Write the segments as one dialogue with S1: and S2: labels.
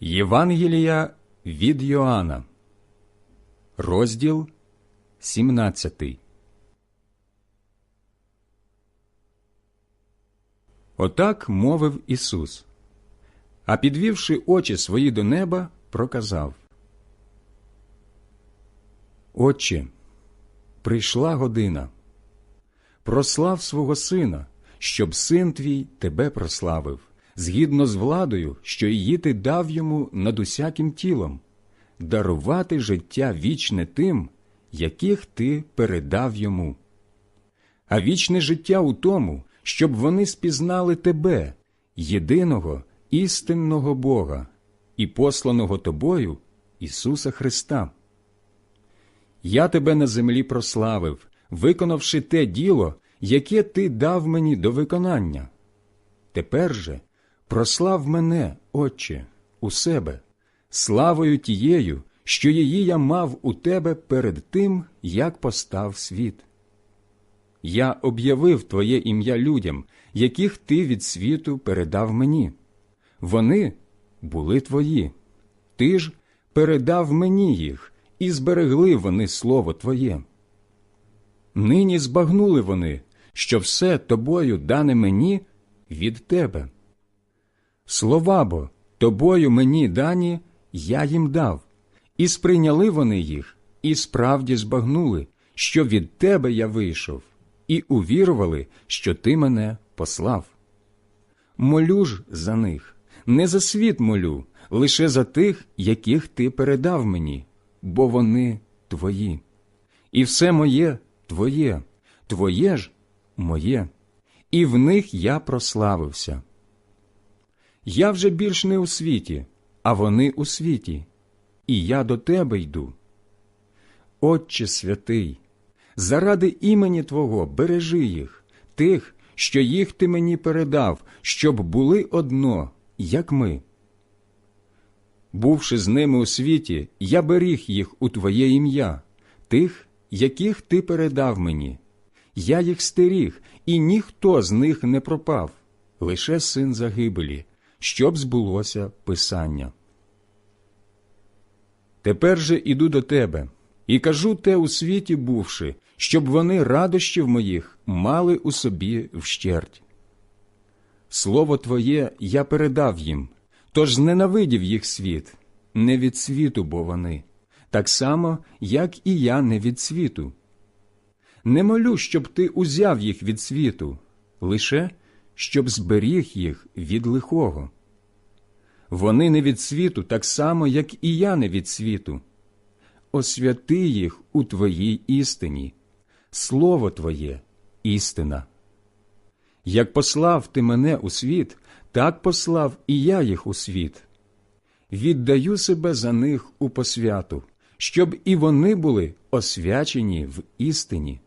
S1: Євангелія від Йоанна, розділ 17. Отак мовив Ісус, а підвівши очі свої до неба, проказав Отче, прийшла година. Прослав свого сина, щоб син твій тебе прославив, згідно з владою, що її ти дав йому над усяким тілом, дарувати життя вічне тим, яких ти передав йому. А вічне життя у тому, щоб вони спізнали тебе, єдиного істинного Бога і посланого тобою Ісуса Христа. Я тебе на землі прославив, виконавши те діло, яке ти дав мені до виконання. Тепер же прослав мене, Отче, у себе, славою тією, що її я мав у тебе перед тим, як постав світ. Я об'явив Твоє ім'я людям, яких ти від світу передав мені. Вони були твої, ти ж передав мені їх, і зберегли вони слово Твоє. Нині збагнули вони, що все тобою дане мені від тебе. Слова бо тобою мені дані я їм дав, і сприйняли вони їх, і справді збагнули, що від тебе я вийшов, і увірували, що ти мене послав. Молю ж за них, не за світ молю, лише за тих, яких ти передав мені, бо вони твої. І все моє твоє, твоє ж моє, і в них я прославився. Я вже більш не у світі, а вони у світі, і я до тебе йду. Отче святий, заради імені Твого бережи їх, тих, що їх ти мені передав, щоб були одно, як ми. Бувши з ними у світі, я беріг їх у Твоє ім'я, тих, яких ти передав мені. Я їх стеріг, і ніхто з них не пропав, лише син загибелі, щоб збулося Писання. Тепер же іду до тебе і кажу те у світі бувши, щоб вони радощів моїх мали у собі вщерть. Слово Твоє я передав їм, тож зненавидів їх світ, не від світу бо вони, так само, як і я не від світу. Не молю, щоб ти узяв їх від світу, лише щоб зберіг їх від лихого. Вони не від світу, так само, як і я не від світу. Освяти їх у Твоїй істині, Слово Твоє істина. Як послав ти мене у світ, так послав і я їх у світ. Віддаю себе за них у посвяту, щоб і вони були освячені в істині.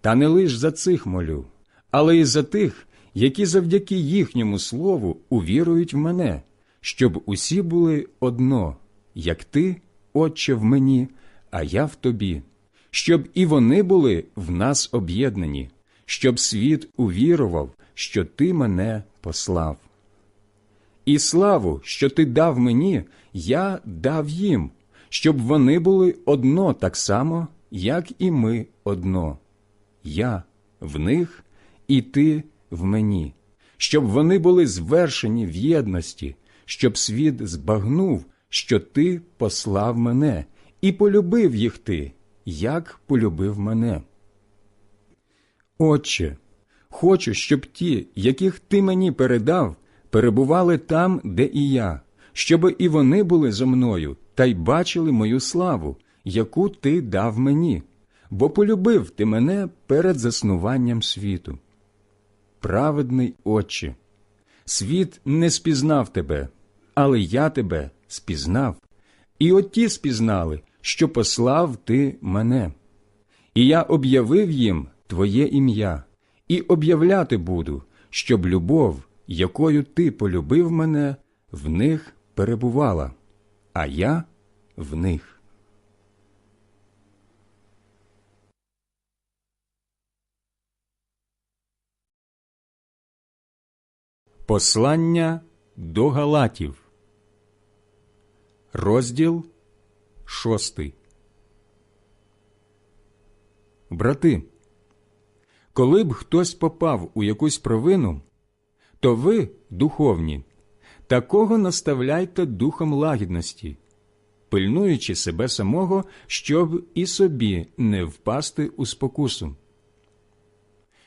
S1: Та не лиш за цих молю, але й за тих, які завдяки їхньому слову увірують в мене, щоб усі були одно, як ти, Отче, в мені, а я в тобі, щоб і вони були в нас об'єднані, щоб світ увірував, що ти мене послав. І славу, що ти дав мені, я дав їм, щоб вони були одно так само, як і ми одно. Я в них, і ти в мені, щоб вони були звершені в єдності, щоб світ збагнув, що ти послав мене, і полюбив їх ти, як полюбив мене. Отче, хочу, щоб ті, яких ти мені передав, перебували там, де і я, щоб і вони були зо мною та й бачили мою славу, яку ти дав мені, бо полюбив ти мене перед заснуванням світу. Праведний Отче, світ не спізнав тебе, але я тебе спізнав, і от ті спізнали, що послав ти мене. І я об'явив їм Твоє ім'я, і об'являти буду, щоб любов, якою ти полюбив мене, в них перебувала, а я в них. Послання до Галатів, розділ шостий. Брати, коли б хтось попав у якусь провину, то ви, духовні, такого наставляйте духом лагідності, пильнуючи себе самого, щоб і собі не впасти у спокусу.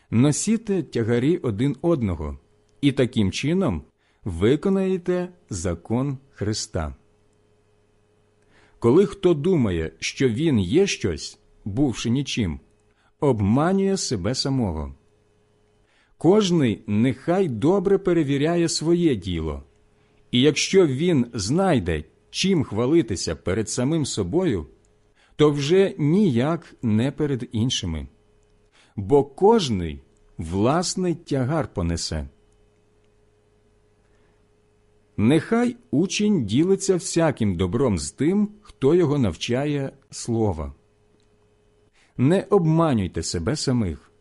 S1: Носіте тягарі один одного, і таким чином виконаєте закон Христа. Коли хто думає, що він є щось, бувши нічим, обманює себе самого. Кожний нехай добре перевіряє своє діло, і якщо він знайде, чим хвалитися перед самим собою, то вже ніяк не перед іншими, бо кожний власний тягар понесе. Нехай учень ділиться всяким добром з тим, хто його навчає слова. Не обманюйте себе самих.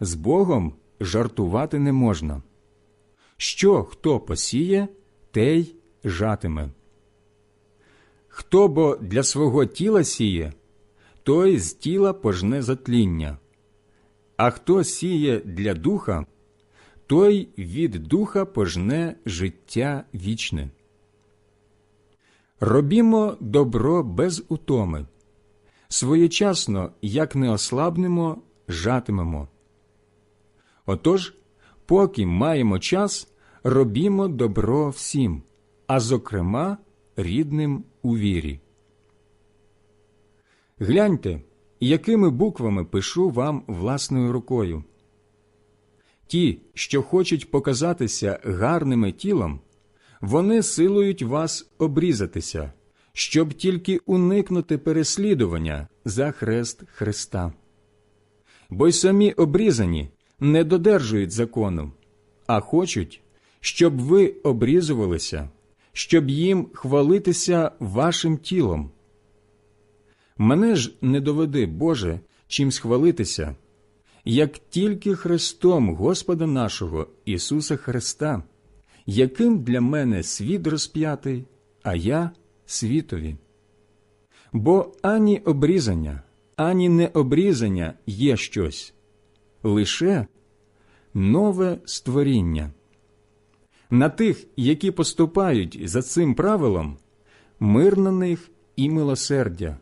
S1: З Богом жартувати не можна. Що хто посіє, те й жатиме. Хто бо для свого тіла сіє, той з тіла пожне затління, а хто сіє для духа, той від духа пожне життя вічне. Робімо добро без утоми, своєчасно, як не ослабнемо, жатимемо. Отож, поки маємо час, робімо добро всім, а зокрема рідним у вірі. Гляньте, якими буквами пишу вам власною рукою. Ті, що хочуть показатися гарними тілом, вони силують вас обрізатися, щоб тільки уникнути переслідування за хрест Христа. Бо й самі обрізані не додержують закону, а хочуть, щоб ви обрізувалися, щоб їм хвалитися вашим тілом. Мене ж не доведи, Боже, чим схвалитися, як тільки Христом Господа нашого Ісуса Христа, яким для мене світ розп'ятий, а я світові. Бо ані обрізання, ані необрізання є щось, лише нове створіння. На тих, які поступають за цим правилом, мир на них і милосердя,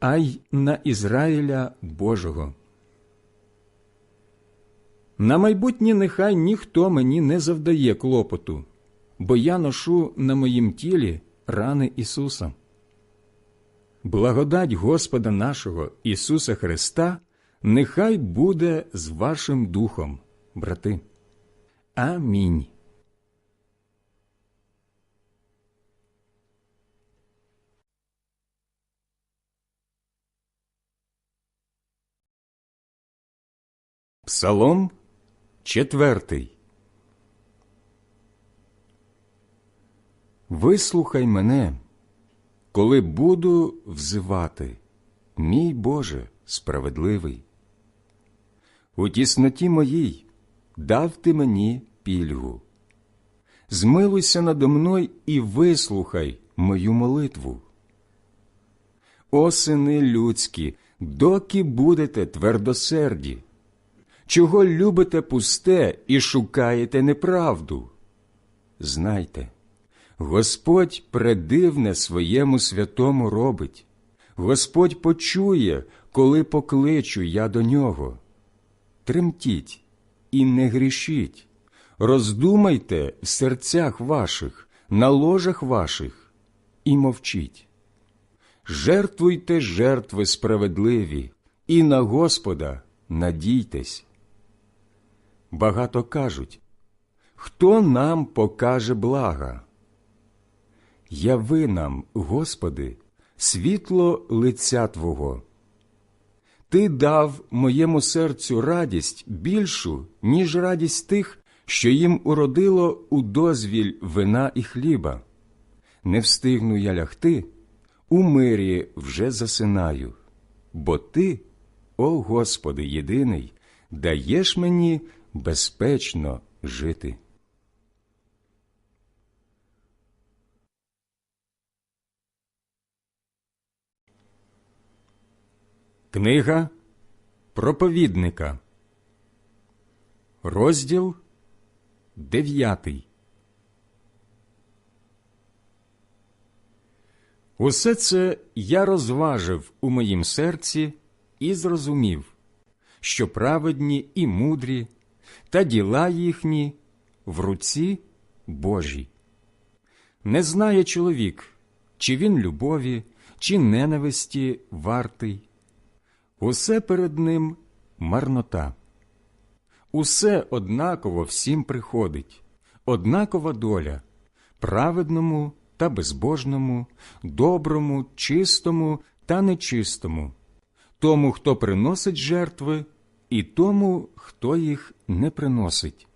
S1: а й на Ізраїля Божого. На майбутнє нехай ніхто мені не завдає клопоту, бо я ношу на моїм тілі рани Ісуса. Благодать Господа нашого Ісуса Христа нехай буде з вашим духом, брати. Амінь. Псалом четвертий. Вислухай мене, коли буду взивати, мій Боже справедливий. У тісноті моїй дав ти мені пільгу. Змилуйся надо мною і вислухай мою молитву. О сини людські, доки будете твердосерді, чого любите пусте і шукаєте неправду? Знайте, Господь предивне своєму святому робить, Господь почує, коли покличу я до нього. Тремтіть і не грішіть, роздумайте в серцях ваших, на ложах ваших і мовчіть. Жертвуйте жертви справедливі, і на Господа надійтесь. Багато кажуть, хто нам покаже блага? Яви нам, Господи, світло лиця Твого. Ти дав моєму серцю радість більшу, ніж радість тих, що їм уродило у дозвіль вина і хліба. Не встигну я лягти, у мирі вже засинаю, бо Ти, о Господи, єдиний, даєш мені безпечно жити. Книга проповідника, розділ дев'ятий. Усе це я розважив у моїм серці і зрозумів, що праведні і мудрі та діла їхні в руці Божій. Не знає чоловік, чи він любові, чи ненависті вартий. Усе перед ним марнота. Усе однаково всім приходить, однакова доля праведному та безбожному, доброму, чистому та нечистому, тому, хто приносить жертви, і тому, хто їх не приносить.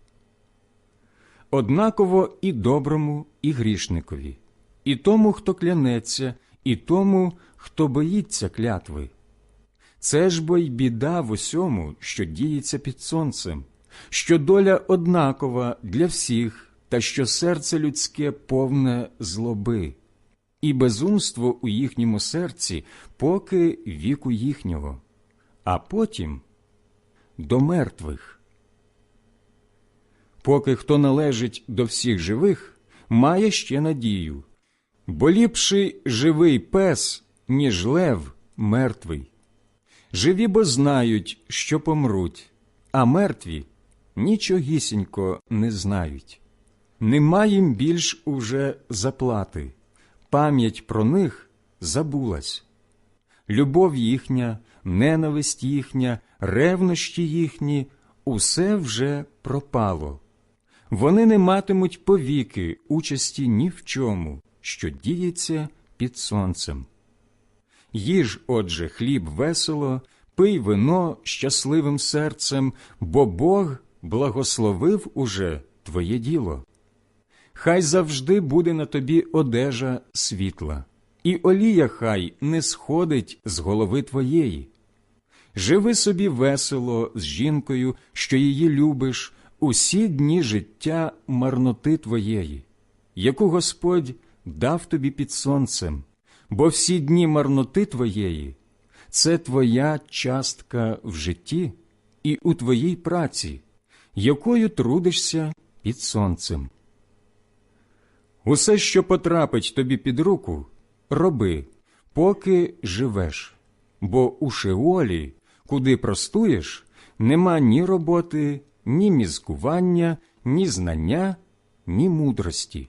S1: Однаково і доброму, і грішникові, і тому, хто клянеться, і тому, хто боїться клятви. Це ж бо й біда в усьому, що діється під сонцем, що доля однакова для всіх, та що серце людське повне злоби, і безумство у їхньому серці, поки віку їхнього, а потім до мертвих. Поки хто належить до всіх живих, має ще надію, бо ліпший живий пес, ніж лев мертвий. Живі бо знають, що помруть, а мертві нічогісінько не знають. Нема їм більш уже заплати, пам'ять про них забулась. Любов їхня, ненависть їхня, ревнощі їхні усе вже пропало. Вони не матимуть повіки участі ні в чому, що діється під сонцем. Їж, отже, хліб весело, пий вино щасливим серцем, бо Бог благословив уже твоє діло. Хай завжди буде на тобі одежа світла, і олія хай не сходить з голови твоєї. Живи собі весело з жінкою, що її любиш, усі дні життя марноти твоєї, яку Господь дав тобі під сонцем, бо всі дні марноти твоєї це твоя частка в житті і у твоїй праці, якою трудишся під сонцем. Усе, що потрапить тобі під руку, роби, поки живеш, бо у Шеолі, куди простуєш, нема ні роботи, ні мізкування, ні знання, ні мудрості.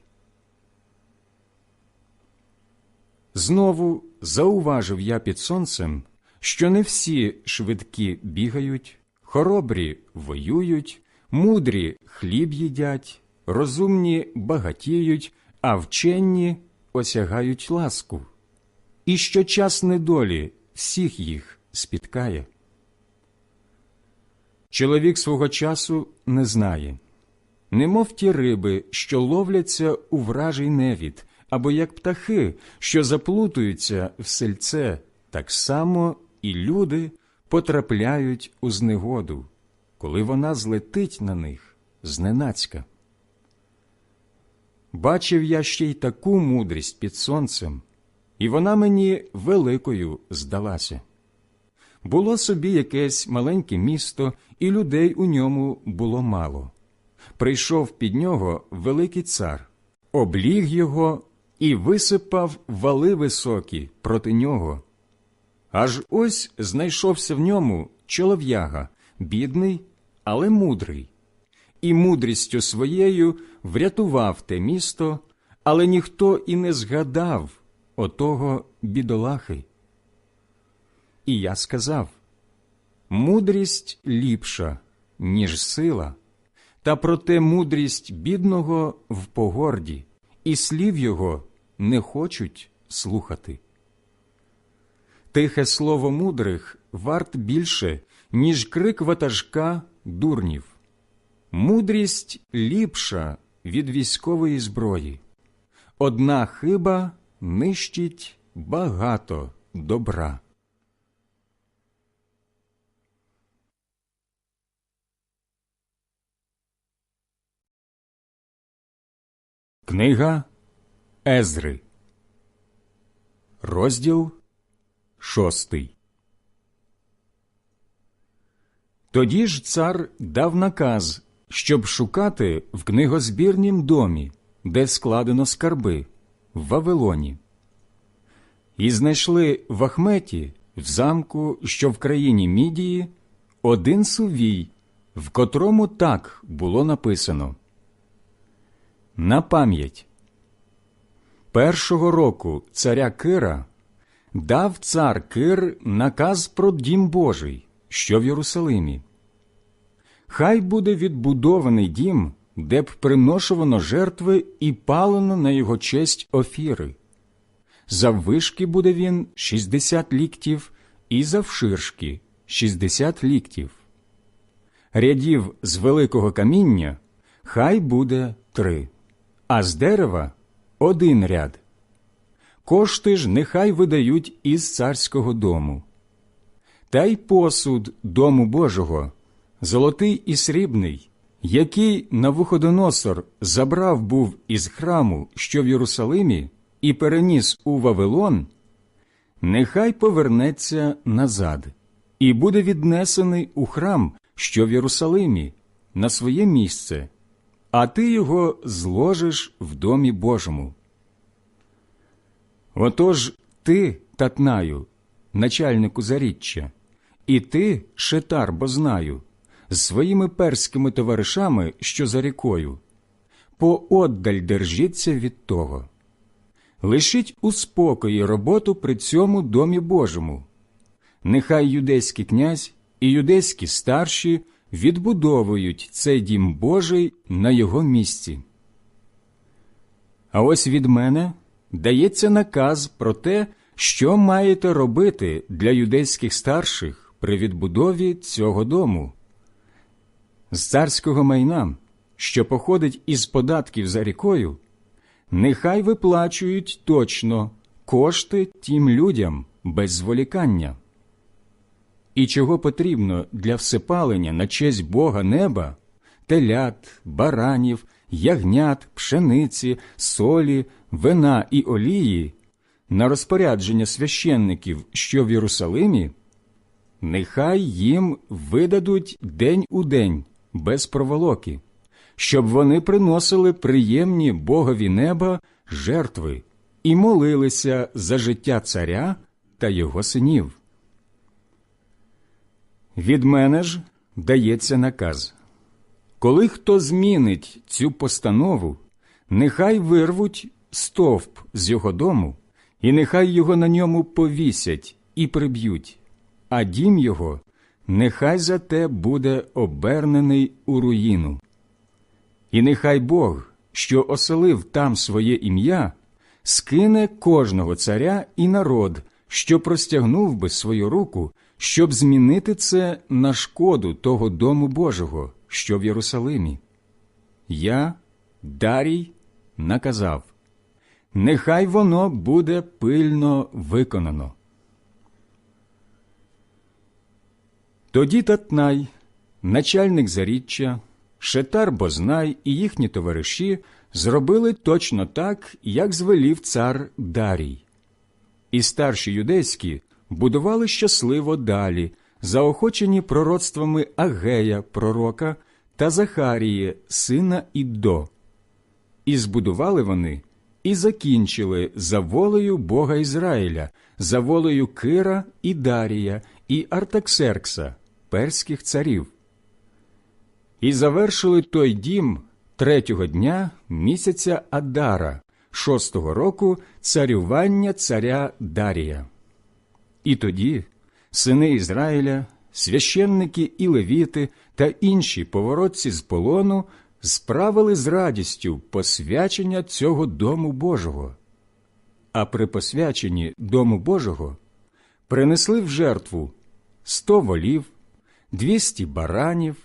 S1: Знову зауважив я під сонцем, що не всі швидкі бігають, хоробрі воюють, мудрі хліб їдять, розумні багатіють, а вчені осягають ласку, і що час недолі всіх їх спіткає. Чоловік свого часу не знає, немов ті риби, що ловляться у вражий невід, або як птахи, що заплутуються в сельце, так само і люди потрапляють у знегоду, коли вона злетить на них зненацька. Бачив я ще й таку мудрість під сонцем, і вона мені великою здалася. Було собі якесь маленьке місто, і людей у ньому було мало. Прийшов під нього великий цар, обліг його і висипав вали високі проти нього. Аж ось знайшовся в ньому чолов'яга, бідний, але мудрий, і мудрістю своєю врятував те місто, але ніхто і не згадав отого бідолахи. І я сказав мудрість ліпша, ніж сила, та проте мудрість бідного в погорді, і слів його не хочуть слухати. Тихе слово мудрих варт більше, ніж крик ватажка дурнів. Мудрість ліпша від військової зброї. Одна хиба нищить багато добра. Книга Езри, розділ шостий. Тоді ж цар дав наказ, щоб шукати в книгозбірнім домі, де складено скарби, в Вавилоні. І знайшли в Ахметі, в замку, що в країні Мідії, один сувій, в котрому так було написано. На пам'ять першого року царя Кира дав цар Кир наказ про дім Божий, що в Єрусалимі. Хай буде відбудований дім, де б приношувано жертви і палено на його честь офіри. Заввишки буде він 60 ліктів, і завширшки 60 ліктів. Рядів з великого каміння хай буде три, а з дерева один ряд. Кошти ж нехай видають із царського дому. Та й посуд дому Божого, золотий і срібний, який Навуходоносор забрав був із храму, що в Єрусалимі, і переніс у Вавилон, нехай повернеться назад і буде віднесений у храм, що в Єрусалимі, на своє місце, а ти його зложиш в домі Божому. Отож ти, Татнаю, начальнику заріччя, і ти, Шетар, Бознаю, з своїми перськими товаришами, що за рікою, пооддаль держіться від того. Лишіть у спокої роботу при цьому домі Божому. Нехай юдейський князь і юдейські старші відбудовують цей дім Божий на його місці. А ось від мене дається наказ про те, що маєте робити для юдейських старших при відбудові цього дому. З царського майна, що походить із податків за рікою, нехай виплачують точно кошти тим людям без зволікання. І чого потрібно для всепалення на честь Бога неба телят, баранів, ягнят, пшениці, солі, вина і олії на розпорядження священників, що в Єрусалимі, нехай їм видадуть день у день без проволоки, щоб вони приносили приємні Богові неба жертви і молилися за життя царя та його синів. Від мене ж дається наказ. Коли хто змінить цю постанову, нехай вирвуть стовп з його дому, і нехай його на ньому повісять і приб'ють, а дім його нехай за те буде обернений у руїну. І нехай Бог, що оселив там своє ім'я, скине кожного царя і народ, що простягнув би свою руку, щоб змінити це на шкоду того дому Божого, що в Єрусалимі. Я, Дарій, наказав нехай воно буде пильно виконано. Тоді Татнай, начальник заріччя, Шетар Бознай і їхні товариші зробили точно так, як звелів цар Дарій. І старші юдейські будували щасливо далі, заохочені пророцтвами Агея, пророка та Захарії, сина Іддо. І збудували вони і закінчили за волею Бога Ізраїля, за волею Кира і Дарія, і Артаксеркса, перських царів. І завершили той дім третього дня місяця Адара, шостого року царювання царя Дарія. І тоді сини Ізраїля, священники і левіти та інші поворотці з полону справили з радістю посвячення цього дому Божого. А при посвяченні дому Божого принесли в жертву сто волів, двісті баранів,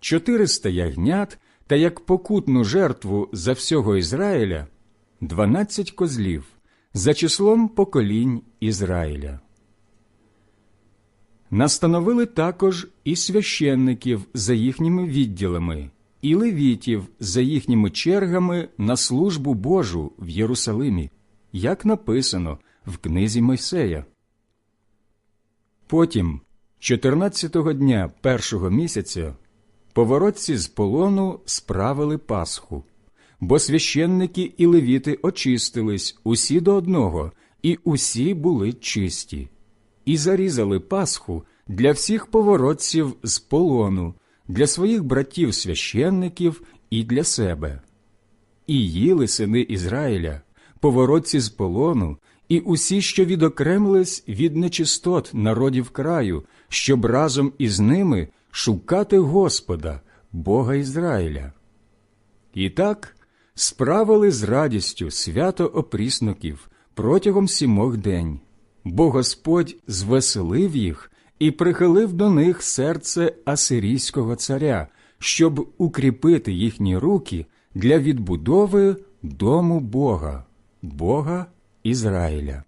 S1: чотириста ягнят та як покутну жертву за всього Ізраїля дванадцять козлів за числом поколінь Ізраїля. Настановили також і священників за їхніми відділами, і левітів за їхніми чергами на службу Божу в Єрусалимі, як написано в книзі Мойсея. Потім Чотирнадцятого дня першого місяця поворотці з полону справили Пасху, бо священники і левіти очистились усі до одного, і усі були чисті, і зарізали Пасху для всіх поворотців з полону, для своїх братів священників і для себе. І їли сини Ізраїля, поворотці з полону, і усі, що відокремились від нечистот народів краю, щоб разом із ними шукати Господа, Бога Ізраїля. І так справили з радістю свято опрісноків протягом сімох день, бо Господь звеселив їх і прихилив до них серце асирійського царя, щоб укріпити їхні руки для відбудови дому Бога, Бога Ізраїля.